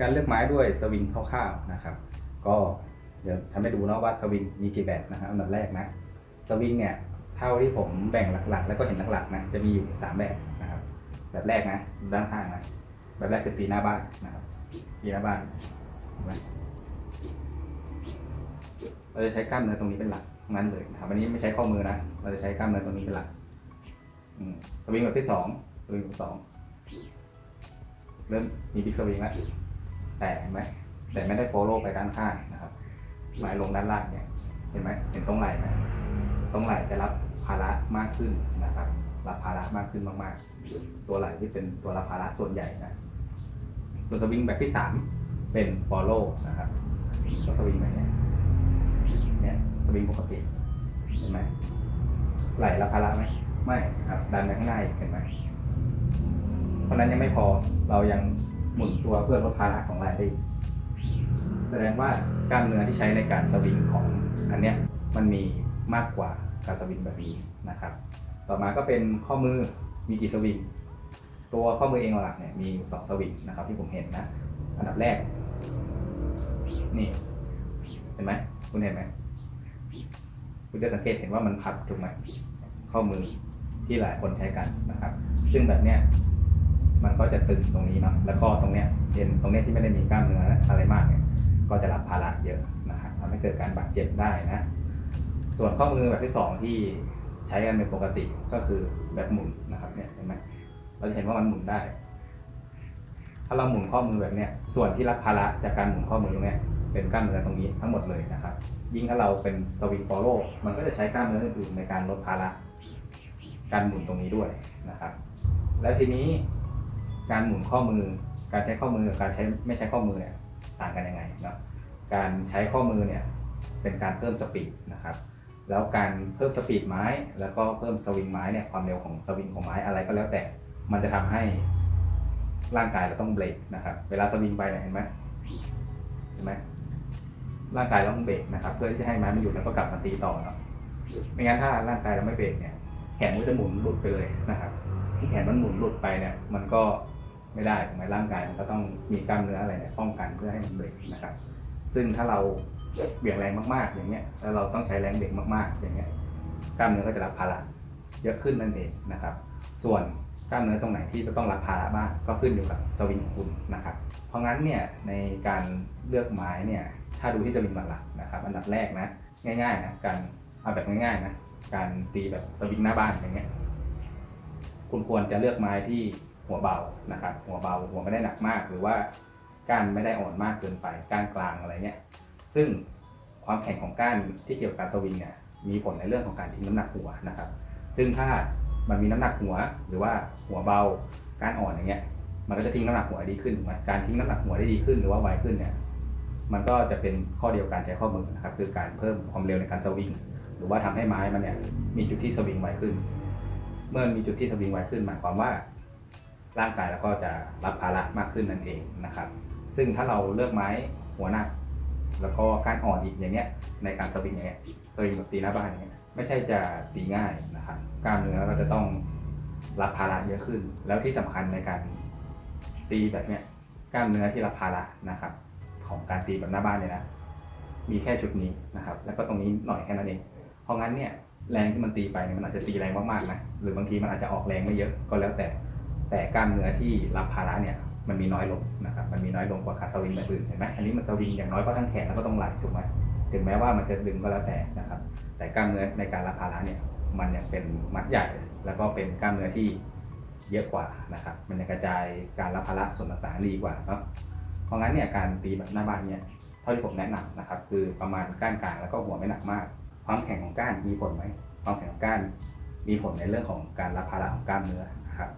การเลือกไม้ด้วยสวิงคร่าวๆนะครับ ก็เดี๋ยวทำให้ดูนะว่าสวิงมีกี่แบบนะครับอันดับแรกนะสวิงเนี่ยเท่าที่ผมแบ่งหลักๆ แล้วก็เห็นหลักๆนะจะมีอยู่สามแบบนะครับ แบบแรกนะด้านข้างนะแบบแรกคือตีหน้าบ้านนะครับตีหน้าบ้านเห็นไหมเราจะใช้กล้ามเนื้อตรงนี้เป็นหลักนั้นเลยนะครับอันนี้ไม่ใช้ข้อมือนะเราจะใช้กล้ามเนื้อตรงนี้เป็นหลักสวิงแบบที่สองสวิงแบบสองเริ่มมีบิ๊กสวิงแล้ว แต่เห็นไหมแต่ไม่ได้โฟล์ไปด้านข้างนะครับหมายลงด้านล่างเนี่ยเห็นไหมเห็นตรงไหล่ไหมตรงไหล่จะรับภาระมากขึ้นนะครับรับภาระมากขึ้นมากๆ ตัวไหล่ที่เป็นตัวรับภาระส่วนใหญ่นะส่วนสวิงแบบที่สามเป็นฟอลโล่นะครับก็สวิงแบบเนี้ยเนี่ยสวิงปกติเห็นไหมไหล่รับภาระไหมไม่ครับดันไปข้างในเห็นไหมเพราะฉะนั้นยังไม่พอเรายัง หมุนตัวเพื่อลดภาระของไหล่ได้อีแสดงว่ากล้ามเนื้อที่ใช้ในการสวิงของอันเนี้ยมันมีมากกว่าการสวิงแบบนี้นะครับ ต่อมาก็เป็นข้อมือมีกี่สวิงตัวข้อมือเองหลักเนี่ยมีสองสวิงนะครับที่ผมเห็นนะ อันดับแรก นี่เห็นไหมคุณเห็นไหมคุณจะสังเกตเห็นว่ามันพับถูกไหมข้อมือที่หลายคนใช้กันนะครับ ซึ่งแบบเนี้ย มันก็จะตึงตรงนี้เนาะแล้วก็ตรงเนี้ยเอ็นตรงเนี้ยที่ไม่ได้มีกล้ามเนื้ออะไรมากเนี่ยก็จะรับภาระเยอะนะครับทำให้เกิดการบาดเจ็บได้นะ ส่วนข้อมือแบบที่สองที่ใช้กันเป็นปกติก็คือแบบหมุนนะครับเนี่ยเห็นไหมเราจะเห็นว่ามันหมุนได้ ถ้าเราหมุนข้อมือแบบเนี้ยส่วนที่รับภาระจากการหมุนข้อมือตรงเนี้ยเป็นกล้ามเนื้อตรงนี้ทั้งหมดเลยนะครับ ยิ่งถ้าเราเป็นสวิงฟอลโล่มันก็จะใช้กล้ามเนื้ออื่นในการลดภาระการหมุนตรงนี้ด้วยนะครับ แล้วทีนี้ การหมุนข้อมือ การใช้ข้อมือกับการใช้ไม่ใช้ข้อมือเนี่ยต่างกันยังไงเนาะการใช้ข้อมือเนี่ยเป็นการเพิ่มสปีดนะครับ แล้วการเพิ่มสปีดไม้ แล้วก็เพิ่มสวิงไม้เนี่ยความเร็วของสวิงของไม้อะไรก็แล้วแต่ มันจะทำให้ร่างกายเราต้องเบรกนะครับ เวลาสวิงไปเนี่ยเห็นไหมเห็นไหมร่างกายเราต้องเบรกนะครับ เพื่อที่จะให้ไม้มันหยุดแล้วก็กลับมาตีต่อเนาะไม่งั้นถ้าร่างกายเราไม่เบรกเนี่ยแขนมันจะหมุนหลุดไปเลยนะครับที่แขนมันหมุนหลุดไปเนี่ย มันก็ ไม่ได้ถูกไหมร่างกายมันก็ต้องมีกล้ามเนื้ออะไรเนี่ยป้องกันเพื่อให้มันเบรกนะครับ ซึ่งถ้าเราเบี่ยงแรงมากๆ อย่างเงี้ยแล้วเราต้องใช้แรงเบรกมากๆ อย่างเงี้ยกล้ามเนื้อก็จะรับภาระเยอะขึ้นนั่นเองนะครับ ส่วนกล้ามเนื้อตรงไหนที่จะต้องรับภาระบ้างก็ขึ้นอยู่กับสวิงของคุณนะครับ เพราะงั้นเนี่ยในการเลือกไม้เนี่ยถ้าดูที่สวิงหลักๆนะครับ อันดับแรกนะง่ายๆนะการเอาแบบง่ายๆนะการตีแบบสวิงหน้าบ้านอย่างเงี้ยคุณควรจะเลือกไม้ที่ หัวเบานะครับหัวเบาหัวไม่ได้หนักมาก หรือว่าก้านไม่ได้อ่อนมากเกินไปก้านกลางอะไรเงี้ยซึ่งความแข็งของก้านที่เกี่ยวกับการสวิงเนี่ยมีผลในเรื่องของการทิ้งน้ำหนักหัวนะครับ ซึ่งถ้ามันมีน้ำหนักหัวหรือว่าหัวเบาก้านอ่อนอย่างเงี้ยมันก็จะทิ้งน้ำหนักหัวดีขึ้นถูกไหมการทิ้งน้ำหนักหัวได้ดีขึ้นหรือว่าไวขึ้นเนี่ยมันก็จะเป็นข้อเดียวกันใช้ข้อมือนะครับคือการเพิ่มความเร็วในการสวิงหรือว่าทำให้ไม้มันเนี่ยมีจุดที่สวิงไวขึ้น เมื่อมีจุดที่สวิงไวขึ้น หมายความว่า ร่างกายเราก็จะรับภาระมากขึ้นนั่นเองนะครับ ซึ่งถ้าเราเลือกไม้หัวหนักแล้วก็การอ่อนอีกอย่างเงี้ยในการสวิงอย่างเงี้ยสวิงแบบตีหน้าบ้านอย่างเงี้ยไม่ใช่จะตีง่ายนะครับกล้ามเนื้อก็จะต้องรับภาระเยอะขึ้น แล้วที่สำคัญในการตีแบบเนี้ยกล้ามเนื้อที่รับภาระนะครับ ของการตีแบบหน้าบ้านเนี่ยนะมีแค่ชุดนี้นะครับ แล้วก็ตรงนี้หน่อยแค่นั้นเองเพราะงั้นเนี่ยแรงที่มันตีไปเนี่ยมันอาจจะตีแรงมากๆนะหรือบางทีมันอาจจะออกแรงไม่เยอะก็แล้วแต่ แต่กล้ามเนื้อที่รับภาระเนี่ยมันมีน้อยลงนะครับ มันมีน้อยลงกว่าขาสวิงแบบอื่นเห็นไหมอันนี้มันสวิงอย่างน้อยก็ทั้งแขนแล้วก็ต้องไหล่ถูกไหมถึงแม้ว่ามันจะดึงก็แล้วแต่นะครับ แต่กล้ามเนื้อในการรับภาระเนี่ย มันยังเป็นมัดใหญ่ แล้วก็เป็นกล้ามเนื้อที่เยอะกว่านะครับ มันจะกระจายการรับภาระส่วนต่างๆดีกว่าเนาะ เพราะงั้นเนี่ยการตีแบบหน้าบ้านเนี่ย เท่าที่ผมแนะนำนะครับ คือประมาณก้านกลางแล้วก็หัวไม่หนักมาก ความแข็งของก้านมีผลไหม ความแข็งของก้านมีผลในเรื่องของการรับภาระของกล้ามเนื้อนะครับ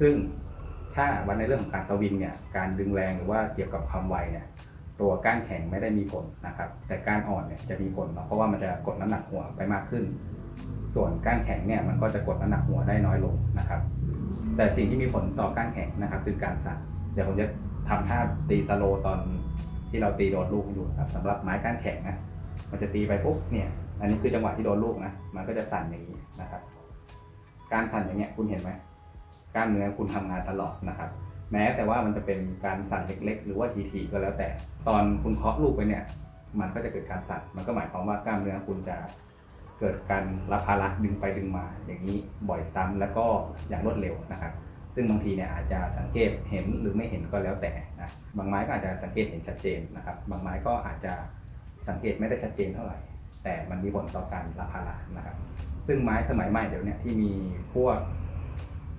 ซึ่งถ้าวันในเรื่องของการสวิงเนี่ยการดึงแรงหรือว่าเกี่ยวกับความไวเนี่ยตัวก้านแข็งไม่ได้มีผลนะครับ แต่ก้านอ่อนเนี่ยจะมีผลเนาะเพราะว่ามันจะกดน้ำหนักหัวไปมากขึ้น ส่วนก้านแข็งเนี่ยมันก็จะกดน้ำหนักหัวได้น้อยลงนะครับ แต่สิ่งที่มีผลต่อก้านแข็งนะครับคือการสั่นเดี๋ยวผมจะทำท่าตีสโลตอนที่เราตีโดนลูกให้ดูนะครับสำหรับไม้ก้านแข็งนะมันจะตีไปปุ๊บเนี่ย อันนี้คือจังหวะที่โดนลูกนะมันก็จะสั่นอย่างนี้นะครับ การสั่นอย่างเงี้ยคุณเห็นไหม กล้ามเนื้อคุณทำงานตลอดนะครับ แม้แต่ว่ามันจะเป็นการสั่นเล็ก ๆ หรือว่าทีๆก็แล้วแต่ ตอนคุณเคาะลูกไปเนี่ยมันก็จะเกิดการสั่นมันก็หมายความว่ากล้ามเนื้อคุณจะเกิดการรับภาระดึงไปดึงมา อย่างนี้บ่อยซ้ำแล้วก็อย่างรวดเร็วนะครับ ซึ่งบางทีเนี่ยอาจจะสังเกตเห็นหรือไม่เห็นก็แล้วแต่นะบางไม้ก็อาจจะสังเกตเห็นชัดเจนนะครับ บางไม้ก็อาจจะสังเกตไม่ได้ชัดเจนเท่าไหร่ แต่มันมีผลต่อการรับภาระนะครับ ซึ่งไม้สมัยใหม่เดี๋ยวนี้ที่มีพวก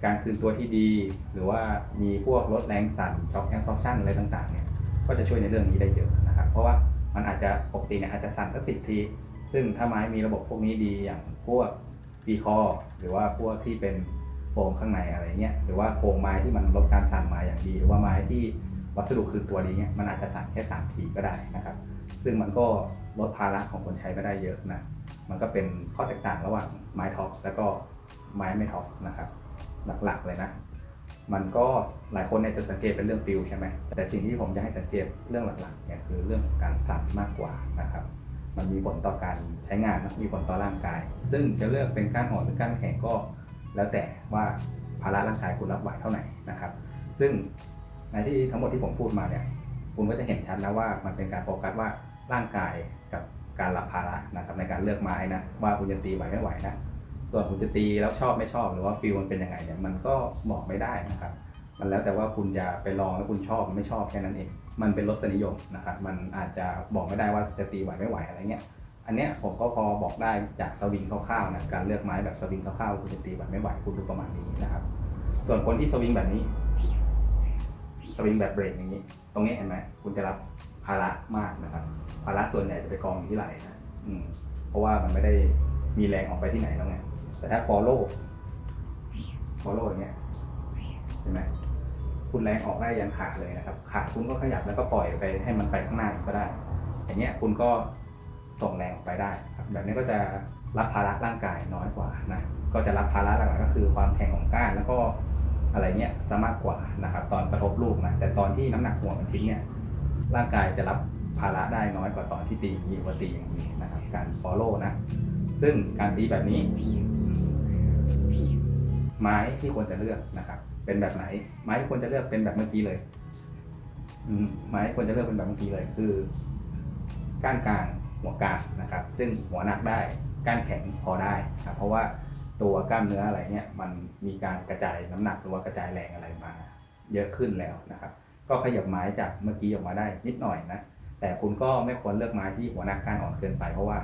การคืนตัวที่ดี หรือว่ามีพวกลดแรงสั่นช็อคแอนซอ p ชันอะไรต่างๆเนี่ยก็จะช่วยในเรื่องนี้ได้เยอะนะครับ เพราะว่ามันอาจจะปกติเนี่ยอาจจะสั่นสักสิบที ซึ่งถ้าไม้มีระบบพวกนี้ดีอย่างพวกปีคอหรือว่าพวกที่เป็นโฟมข้างในอะไรเงี้ยหรือว่าโครงไม้ที่มันลดการสั่นมาอย่างดี หรือว่าไม้ที่วัสดุคืนตัวดีเนี่ยมันอาจจะสั่นแค่สามทีก็ได้นะครับ ซึ่งมันก็ลดภาระของคนใช้ไปได้เยอะนะ มันก็เป็นข้อแตกต่างระหว่างไม้ท็อปแล้วก็ไม้ไม่ท็อปนะครับ หลักๆเลยนะ มันก็หลายคนเนี่ยจะสังเกตเป็นเรื่องฟิลใช่ไหมแต่สิ่งที่ผมจะให้สังเกตเรื่องหลักๆเนี่ยคือเรื่องของการสั่นมากกว่านะครับ มันมีผลต่อการใช้งานมีผลต่อร่างกาย ซึ่งจะเลือกเป็นก้านอ่อนหรือก้านแข็งก็แล้วแต่ว่าภาระร่างกายคุณรับไหวเท่าไหร่นะครับ ซึ่งในที่ทั้งหมดที่ผมพูดมาเนี่ยคุณก็จะเห็นชัดนะว่ามันเป็นการโฟกัสว่าร่างกายกับการรับภาระนะครับในการเลือกไม้นะว่าคุณจะตีไหวไม่ไหวนะ ส่วนคุณจะตีแล้วชอบไม่ชอบหรือว่าฟิลมันเป็นยังไงเนี่ยมันก็บอกไม่ได้นะครับ มันแล้วแต่ว่าคุณจะไปลองแล้วคุณชอบไม่ชอบแค่นั้นเอง มันเป็นรสนิยมนะครับมันอาจจะบอกไม่ได้ว่าจะตีไหวไม่ไหวอะไรเงี้ยอันเนี้ยผมก็พอบอกได้จากสวิงคร่าวๆนะการเลือกไม้แบบสวิงคร่าวๆคุณจะตีไหวไม่ไหวคุณดูประมาณนี้นะครับ ส่วนคนที่สวิงแบบนี้สวิงแบบเบรกอย่างนี้ ตรงนี้เห็นไหมคุณจะรับภาระมากนะครับ ภาระส่วนใหญ่จะไปกองอยู่ที่ไหล่นะอืมเพราะว่ามันไม่ได้มีแรงออกไปที่ไหนแล้วไง แต่ถ้า follow follow อย่างเงี้ยเห็นไหมคุณแรงออกได้ยันขาเลยนะครับ ขาคุณก็ขยับแล้วก็ปล่อยไปให้มันไปข้างหน้าก็ได้ อย่างเงี้ยคุณก็ส่งแรงออกไปได้ครับแบบนี้ก็จะรับภาระร่างกายน้อยกว่านะก็จะรับภาระหลักๆก็คือความแข็งของก้านแล้วก็อะไรเงี้ยซะมากกว่านะครับ ตอนกระทบลูกนะแต่ตอนที่น้ำหนักหัวมันทิ้งเนี่ยร่างกายจะรับภาระได้น้อยกว่าตอนที่ตีอย่างนี้กว่าตีอย่างนี้นะครับ การ follow นะ ซึ่งการตีแบบนี้ ไม้ที่ควรจะเลือกนะครับ เป็นแบบไหน ไม้ที่ควรจะเลือกเป็นแบบเมื่อกี้เลย อืมไม้ควรจะเลือกเป็นแบบเมื่อกี้เลย คือ ก้านกลางหัวกลางนะครับ ซึ่งหัวหนักได้ก้านแข็งพอได้ครับเพราะว่าตัวกล้ามเนื้ออะไรเนี่ยมันมีการกระจายน้ำหนักหรือว่ากระจายแรงอะไรมา เยอะขึ้นแล้วนะครับ ก็ขยับไม้จากเมื่อกี้ออกมาได้นิดหน่อยนะแต่คุณก็ไม่ควรเลือกไม้ที่หัวหนักก้านอ่อนเกินไปเพราะว่า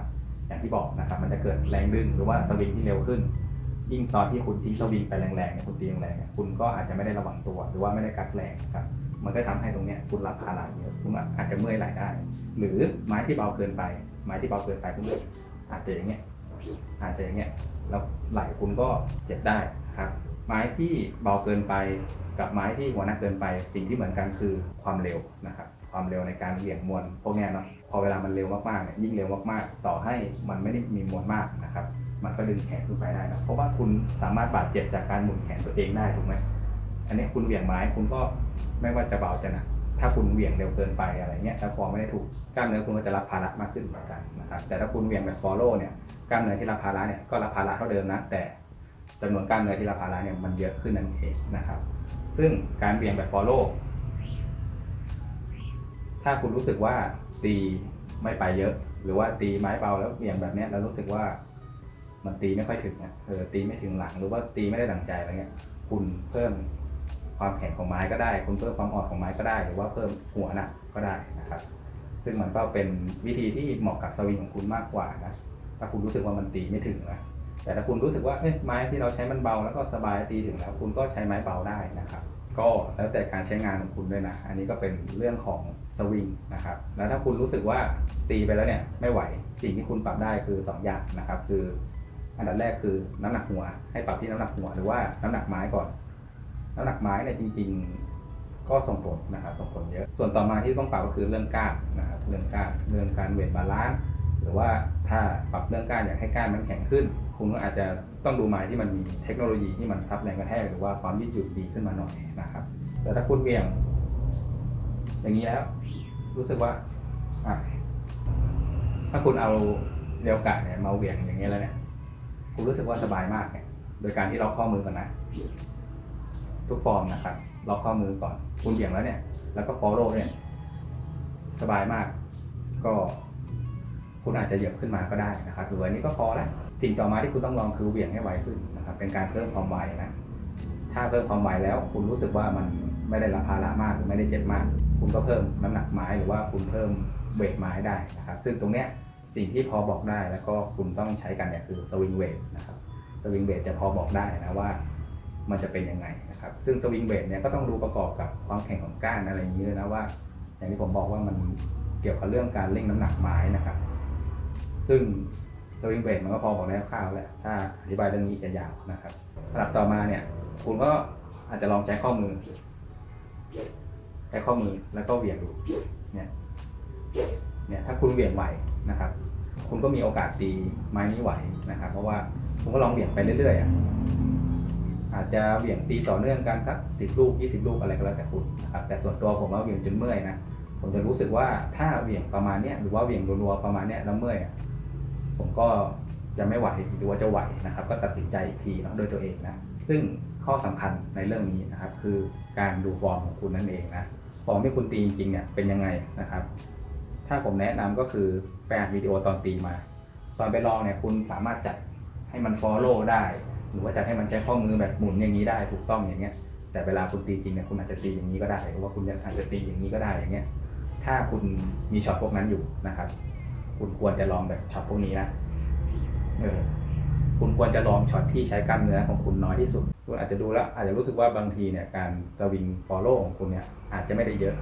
อย่างที่บอกนะครับ มันจะเกิดแรงดึงหรือว่าสวิงที่เร็วขึ้น ยิ่งตอนที่คุณทิ้งสวิงไปแรงๆเนี่ยคุณตีแรงๆเนี่ยคุณก็อาจจะไม่ได้ระวังตัว หรือว่าไม่ได้กัดแรงครับ มันก็ทำให้ตรงเนี้ยคุณรับภาระเยอะคุณอาจจะเมื่อยไหล่ได้ หรือไม้ที่เบาเกินไป ไม้ที่เบาเกินไปคุณอาจจะอย่างเงี้ยอาจจะอย่างเงี้ยแล้วไหล่คุณก็เจ็บได้ครับ ไม้ที่เบาเกินไปกับไม้ที่หัวหนักเกินไป สิ่งที่เหมือนกันคือความเร็วนะครับความเร็วในการเหวี่ยงมวลพวกนี้เนาะพอเวลามันเร็วมากๆเนี่ยยิ่งเร็วมากๆ ต่อให้มันไม่ได้มีมวลมากนะครับ มันก็ดึงแขนขึ้นไปได้นะเพราะว่าคุณสามารถบาดเจ็บจากการหมุนแขนตัวเองได้ถูกไหมอันนี้คุณเหวี่ยงไม้คุณก็ไม่ว่าจะเบาจะหนักถ้าคุณเหวี่ยงเร็วเกินไปอะไรเงี้ยถ้าฟอร์ไม่ได้ถูกกล้ามเนื้อคุณก็จะรับภาระมากขึ้นเหมือนกันนะครับแต่ถ้าคุณเหวี่ยงแบบ follow เนี่ยกล้ามเนื้อที่รับภาระเนี่ยก็รับภาระเท่าเดิมนะแต่จำนวนกล้ามเนื้อที่รับภาระเนี่ยมันเยอะขึ้นนั่นเองนะครับ ซึ่งการเหวี่ยงแบบ follow ถ้าคุณรู้สึกว่าตีไม่ไปเยอะ หรือว่าตีไม้เบาแล้วเหวี่ยงแบบนี้แล้วรู้สึกว่า มันตีไม่ค่อยถึงเนี่ยเออตีไม่ถึงหลังหรือว่าตีไม่ได้ดังใจอะไรเงี้ย คุณเพิ่มความแข็งของไม้ก็ได้ คุณเพิ่มความอ่อนของไม้ก็ได้ หรือว่าเพิ่มหัวหนักก็ได้นะครับ ซึ่งมันก็เป็นวิธีที่เหมาะกับสวิงของคุณมากกว่านะ ถ้าคุณรู้สึกว่ามันตีไม่ถึงนะ แต่ถ้าคุณรู้สึกว่าเอ้ยไม้ที่เราใช้มันเบาแล้วก็สบายตีถึงแล้ว คุณก็ใช้ไม้เบาได้นะครับ ก็แล้วแต่การใช้งานของคุณด้วยนะ อันนี้ก็เป็นเรื่องของสวิงนะครับ แล้วถ้าคุณรู้สึกว่าตีไปแล้วเนี่ยไม่ไหว สิ่งที่คุณปรับได้คือสองอย่างนะครับ คือ อันดับแรกคือน้ำหนักหัว ให้ปรับที่น้ำหนักหัวหรือว่าน้ำหนักไม้ก่อน น้ำหนักไม้เนี่ยจริง ๆ ก็ส่งผลนะครับส่งผลเยอะ ส่วนต่อมาที่ต้องปรับก็คือเรื่องก้านนะครับเรื่องก้านเรื่องการเวทบาลานซ์หรือว่าถ้าปรับเรื่องก้านอยากให้ก้านมันแข็งขึ้น คุณก็อาจจะต้องดูไม้ที่มันมีเทคโนโลยีที่มันซับแรงกระแทกหรือว่าความยืดหยุ่นดีขึ้นมาหน่อยนะครับ แต่ถ้าคุณเบี่ยง อย่างนี้แล้ว รู้สึกว่าถ้าคุณเอาเรียวกะเนี่ยมาเหวี่ยงอย่างนี้ยแล้วเนี่ย คุณรู้สึกว่าสบายมากเนี่ยโดยการที่เราข้อมือกันนะ ทุกฟอร์มนะครับล็อกข้อมือก่อน คุณเหวี่ยงแล้วเนี่ย แล้วก็ follow เนี่ยสบายมาก ก็ คุณอาจจะเหยียบขึ้นมาก็ได้นะครับหรืออันนี้ก็พอแล้วสิ่งต่อมาที่คุณต้องลองคือเหวี่ยงให้ไวขึ้นนะครับ เป็นการเพิ่มความไวนะถ้าเพิ่มความไวแล้ว คุณรู้สึกว่ามันไม่ได้รับภาระมากหรือไม่ได้เจ็บมาก คุณก็เพิ่มน้ำหนักไม้หรือว่าคุณเพิ่มเวทไม้ได้นะครับ ซึ่งตรงเนี้ย สิ่งที่พอบอกได้แล้วก็คุณต้องใช้กันเนี่ยคือสวิงเวทนะครับสวิงเวทจะพอบอกได้นะว่ามันจะเป็นยังไงนะครับ ซึ่งสวิงเวทเนี่ยก็ต้องดูประกอบกับความแข็งของก้านอะไรอย่างนี้ด้วยนะว่า อย่างที่ผมบอกว่ามันเกี่ยวกับเรื่องการเร่งน้ำหนักไม้นะครับ ซึ่งสวิงเวทมันก็พอบอกได้คร่าวๆแหละถ้าอธิบายเรื่องนี้จะยาวนะครับระดับต่อมาเนี่ย คุณก็อาจจะลองใช้ข้อมือใช้ข้อมือแล้วก็เหวี่ยงดูเนี่ยเนี่ยถ้าคุณเหวี่ยงไหวนะครับ คุณก็มีโอกาสตีไม้นี้ไหวนะครับ เพราะว่าคุณก็ลองเหวี่ยงไปเรื่อยๆอะอาจจะเหวี่ยงตีต่อเนื่องกันสักสิบลูกยี่สิบลูกอะไรก็แล้วแต่คุณนะครับแต่ส่วนตัวผมว่าเหวี่ยงจนเมื่อยนะผมจะรู้สึกว่าถ้าเหวี่ยงประมาณเนี้ยหรือว่าเหวี่ยงรัวๆประมาณเนี้ยแล้วเมื่อยผมก็จะไม่ไหวหรือว่าจะไหวนะครับ ก็ตัดสินใจอีกทีนะโดยตัวเองนะซึ่งข้อสำคัญในเรื่องนี้นะครับ คือการดูฟอร์มของคุณนั่นเองนะฟอร์มที่คุณตีจริงๆเนี่ยเป็นยังไงนะครับ ถ้าผมแนะนำก็คือไปอ่านวิดีโอตอนตีมา ตอนไปลองเนี่ยคุณสามารถจัดให้มัน follow ได้ หรือว่าจัดให้มันใช้ข้อมือแบบหมุนอย่างนี้ได้ถูกต้องอย่างเงี้ย แต่เวลาคุณตีจริงเนี่ยคุณอาจจะตีอย่างนี้ก็ได้หรือว่าคุณอาจจะตีอย่างนี้ก็ได้อย่างเงี้ย ถ้าคุณมีช็อตพวกนั้นอยู่นะครับ คุณควรจะลองแบบช็อตพวกนี้นะเออคุณควรจะลองช็อตที่ใช้กล้ามเนื้อของคุณน้อยที่สุด คุณอาจจะดูแล้วอาจจะรู้สึกว่าบางทีเนี่ยการสวิงฟอลโล่ของคุณเนี่ยอาจจะไม่ได้เยอะ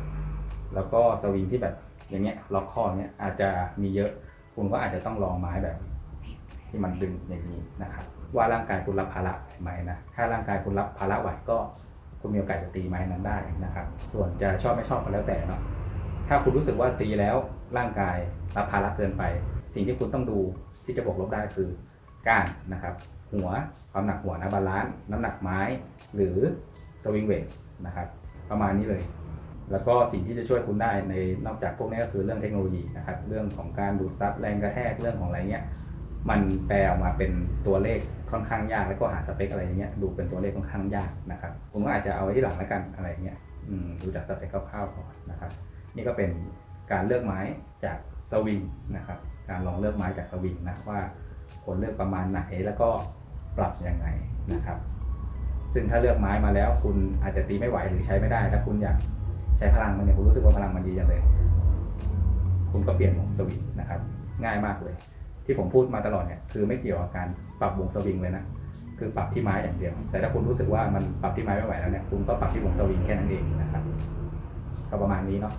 แล้วก็สวิงที่แบบ อย่างเงี้ยล็อกข้อเนี้ยอาจจะมีเยอะ คุณก็อาจจะต้องลองไม้แบบ ที่มันดึงอย่างนี้นะครับ ว่าร่างกายคุณรับภาระไหมนะถ้าร่างกายคุณรับภาระไหวก็คุณมีโอกาสจะตีไม้นั้นได้นะครับ ส่วนจะชอบไม่ชอบก็แล้วแต่เนาะถ้าคุณรู้สึกว่าตีแล้วร่างกายรับภาระเกินไป สิ่งที่คุณต้องดูที่จะบวกลบได้คือก้านนะครับ หัวความหนักหัวนะบาลานซ์น้ำหนักไม้ หรือสวิงเวทนะครับ ประมาณนี้เลย แล้วก็สิ่งที่จะช่วยคุณได้ในนอกจากพวกนี้ก็คือเรื่องเทคโนโลยีนะครับ เรื่องของการดูดซับแรงกระแทกเรื่องของอะไรเงี้ยมันแปลออกมาเป็นตัวเลขค่อนข้างยาก แล้วก็หาสเปคอะไรเงี้ยดูเป็นตัวเลขค่อนข้างยากนะครับผมก็อาจจะเอาไว้ที่หลังแล้วกันอะไรเงี้ยดูจากสเปคคร่าวๆก่อนนะครับ นี่ก็เป็นการเลือกไม้จากสวิงนะครับ การลองเลือกไม้จากสวิงนะว่าควรเลือกประมาณไหนแล้วก็ปรับยังไงนะครับ ซึ่งถ้าเลือกไม้มาแล้วคุณอาจจะตีไม่ไหวหรือใช้ไม่ได้ ถ้าคุณอยาก ใช้พลังมันเนี่ยคุณรู้สึกว่าพลังมันดีจังเลย คุณก็เปลี่ยนวงสวิงนะครับ ง่ายมากเลย ที่ผมพูดมาตลอดเนี่ยคือไม่เกี่ยวกับการปรับวงสวิงเลยนะคือปรับที่ไม้อย่างเดียว แต่ถ้าคุณรู้สึกว่ามันปรับที่ไม้ไม่ไหวแล้วเนี่ยคุณก็ปรับที่วงสวิงแค่นั้นเองนะครับก็ประมาณนี้เนาะ